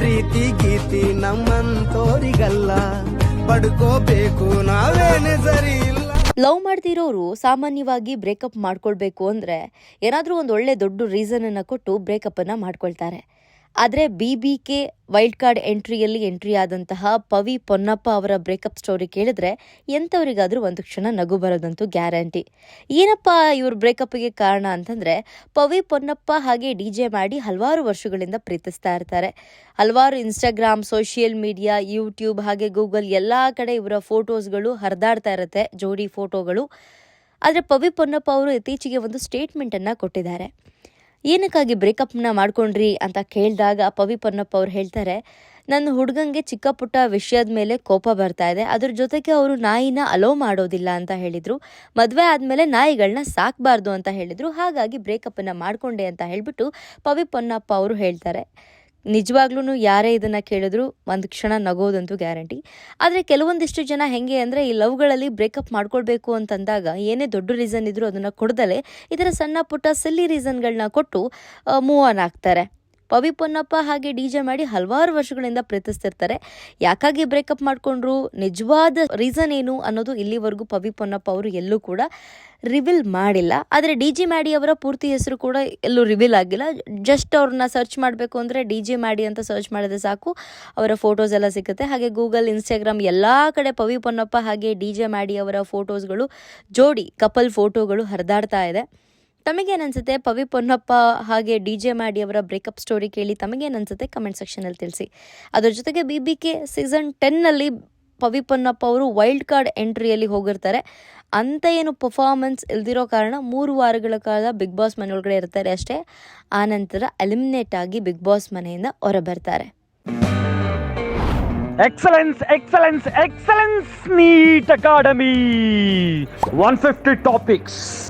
ಪ್ರೀತಿ ಗೀತಿ ನಮ್ಮಂತೋರಿಗಲ್ಲ. ಪಡ್ಕೋಬೇಕು ನಾವೇನೆ ಸರಿ ಲವ್ ಮಾಡ್ತಿರೋರು ಸಾಮಾನ್ಯವಾಗಿ ಬ್ರೇಕಪ್ ಮಾಡ್ಕೊಳ್ಬೇಕು ಅಂದ್ರೆ ಏನಾದರೂ ಒಂದು ಒಳ್ಳೆ ದೊಡ್ಡ ರೀಸನ್ ಅನ್ನ ಕೊಟ್ಟು ಬ್ರೇಕಪ್ ಅನ್ನ ಮಾಡ್ಕೊಳ್ತಾರೆ. ಆದರೆ B B K wild card ಎಂಟ್ರಿಯಲ್ಲಿ entry ಆದಂತಹ ಪವಿ ಪೊನ್ನಪ್ಪ ಅವರ ಬ್ರೇಕಪ್ ಸ್ಟೋರಿ ಕೇಳಿದ್ರೆ ಎಂಥವರಿಗಾದರೂ ಒಂದು ಕ್ಷಣ ನಗು ಬರೋದಂತೂ ಗ್ಯಾರಂಟಿ. ಏನಪ್ಪ ಇವ್ರ ಬ್ರೇಕಪ್ಗೆ ಕಾರಣ ಅಂತಂದರೆ ಪವಿ ಪೊನ್ನಪ್ಪ ಹಾಗೆ ಡಿ ಜೆ ಮಾಡಿ ಹಲವಾರು ವರ್ಷಗಳಿಂದ ಪ್ರೀತಿಸ್ತಾ ಇರ್ತಾರೆ. ಹಲವಾರು ಇನ್ಸ್ಟಾಗ್ರಾಮ್, ಸೋಷಿಯಲ್ ಮೀಡಿಯಾ, ಯೂಟ್ಯೂಬ್ ಹಾಗೆ ಗೂಗಲ್ ಎಲ್ಲ ಕಡೆ ಇವರ ಫೋಟೋಸ್ಗಳು ಹರಿದಾಡ್ತಾ ಇರುತ್ತೆ ಜೋಡಿ ಫೋಟೋಗಳು. ಆದರೆ ಪವಿ ಪೊನ್ನಪ್ಪ ಅವರು ಇತ್ತೀಚೆಗೆ ಒಂದು ಸ್ಟೇಟ್ಮೆಂಟನ್ನು ಕೊಟ್ಟಿದ್ದಾರೆ. ಏನಕ್ಕಾಗಿ ಬ್ರೇಕಪ್ನ ಮಾಡ್ಕೊಂಡ್ರಿ ಅಂತ ಕೇಳಿದಾಗ ಪವಿ ಪೊನ್ನಪ್ಪ ಅವ್ರು ಹೇಳ್ತಾರೆ, ನನ್ನ ಹುಡುಗಂಗೆ ಚಿಕ್ಕ ಪುಟ್ಟ ವಿಷಯದ ಮೇಲೆ ಕೋಪ ಬರ್ತಾ ಇದೆ. ಅದ್ರ ಜೊತೆಗೆ ಅವರು ನಾಯಿನ ಅಲೋ ಮಾಡೋದಿಲ್ಲ ಅಂತ ಹೇಳಿದ್ರು. ಮದುವೆ ಆದಮೇಲೆ ನಾಯಿಗಳನ್ನ ಸಾಕಬಾರ್ದು ಅಂತ ಹೇಳಿದ್ರು. ಹಾಗಾಗಿ ಬ್ರೇಕಪ್ಪನ್ನು ಮಾಡ್ಕೊಂಡೆ ಅಂತ ಹೇಳಿಬಿಟ್ಟು ಪವಿ ಪೊನ್ನಪ್ಪ ಅವರು ಹೇಳ್ತಾರೆ. ನಿಜವಾಗ್ಲೂ ಯಾರೇ ಇದನ್ನು ಕೇಳಿದ್ರು ಒಂದು ಕ್ಷಣ ನಗೋದಂತೂ ಗ್ಯಾರಂಟಿ. ಆದರೆ ಕೆಲವೊಂದಿಷ್ಟು ಜನ ಹೆಂಗೆ ಅಂದರೆ ಈ ಲವ್ಗಳಲ್ಲಿ ಬ್ರೇಕಪ್ ಮಾಡ್ಕೊಳ್ಬೇಕು ಅಂತಂದಾಗ ಏನೇ ದೊಡ್ಡ ರೀಸನ್ ಇದ್ದರೂ ಅದನ್ನು ಕೊಡ್ದಲೆ ಈ ಸಣ್ಣ ಪುಟ್ಟ ಸಿಲ್ಲಿ ರೀಸನ್ಗಳನ್ನ ಕೊಟ್ಟು ಮೂವ್ ಆನ್ ಆಗ್ತಾರೆ. ಪವಿ ಪೊನ್ನಪ್ಪ ಹಾಗೆ ಡಿ ಜೆ ಮಾಡಿ ಹಲವಾರು ವರ್ಷಗಳಿಂದ ಪ್ರೀತಿಸ್ತಿರ್ತಾರೆ. ಯಾಕಾಗಿ ಬ್ರೇಕಪ್ ಮಾಡಿಕೊಂಡ್ರು? ನಿಜವಾದ ರೀಸನ್ ಏನು ಅನ್ನೋದು ಇಲ್ಲಿವರೆಗೂ ಪವಿ ಪೊನ್ನಪ್ಪ ಅವರು ಎಲ್ಲೂ ಕೂಡ ರಿವೀಲ್ ಮಾಡಿಲ್ಲ. ಆದರೆ ಡಿ ಜಿ ಮ್ಯಾಡಿ ಅವರ ಪೂರ್ತಿ ಹೆಸರು ಕೂಡ ಎಲ್ಲೂ ರಿವೀಲ್ ಆಗಿಲ್ಲ. ಜಸ್ಟ್ ಅವ್ರನ್ನ ಸರ್ಚ್ ಮಾಡಬೇಕು ಅಂದರೆ ಡಿ ಜಿ ಮ್ಯಾಡಿ ಅಂತ ಸರ್ಚ್ ಮಾಡಿದ್ರೆ ಸಾಕು. ಅವರ ಫೋಟೋಸ್ ಎಲ್ಲ ಸಿಗುತ್ತೆ. ಹಾಗೆ ಗೂಗಲ್, ಇನ್ಸ್ಟಾಗ್ರಾಮ್ ಎಲ್ಲ ಕಡೆ ಪವಿ ಪೊನ್ನಪ್ಪ ಹಾಗೆ ಡಿ ಜೆ ಮ್ಯಾಡಿ ಅವರ ಫೋಟೋಸ್ಗಳು ಜೋಡಿ, ಕಪಲ್ ಫೋಟೋಗಳು ಹರಿದಾಡ್ತಾ ಇದೆ. ತಮಗೇನನ್ಸುತ್ತೆ? ಪವಿ ಪೊನ್ನಪ್ಪ ಹಾಗೆ ಡಿ ಜೆ ಮಾಡಿ ಅವರ ಬ್ರೇಕಪ್ ಸ್ಟೋರಿ ಕೇಳಿ ತಮಗೇನನ್ಸುತ್ತೆ? ಕಮೆಂಟ್ ಸೆಕ್ಷನಲ್ಲಿ ತಿಳಿಸಿ. ಅದರ ಜೊತೆಗೆ ಬಿ ಬಿ ಕೆ ಸೀಸನ್ ಟೆನ್ನಲ್ಲಿ ಪವಿ ಪೊನ್ನಪ್ಪ ಅವರು ವೈಲ್ಡ್ ಕಾರ್ಡ್ ಎಂಟ್ರಿಯಲ್ಲಿ ಹೋಗಿರ್ತಾರೆ. ಅಂತ ಏನು ಪರ್ಫಾರ್ಮೆನ್ಸ್ ಇಲ್ದಿರೋ ಕಾರಣ ಮೂರು ವಾರಗಳ ಕಾಲ ಬಿಗ್ ಬಾಸ್ ಮನೆಯೊಳಗಡೆ ಇರ್ತಾರೆ ಅಷ್ಟೇ. ಆನಂತರ ಎಲಿಮಿನೇಟ್ ಆಗಿ ಬಿಗ್ ಬಾಸ್ ಮನೆಯಿಂದ ಹೊರಬರ್ತಾರೆ. Excellence Excellence excellence, Academy Academy. 150 topics,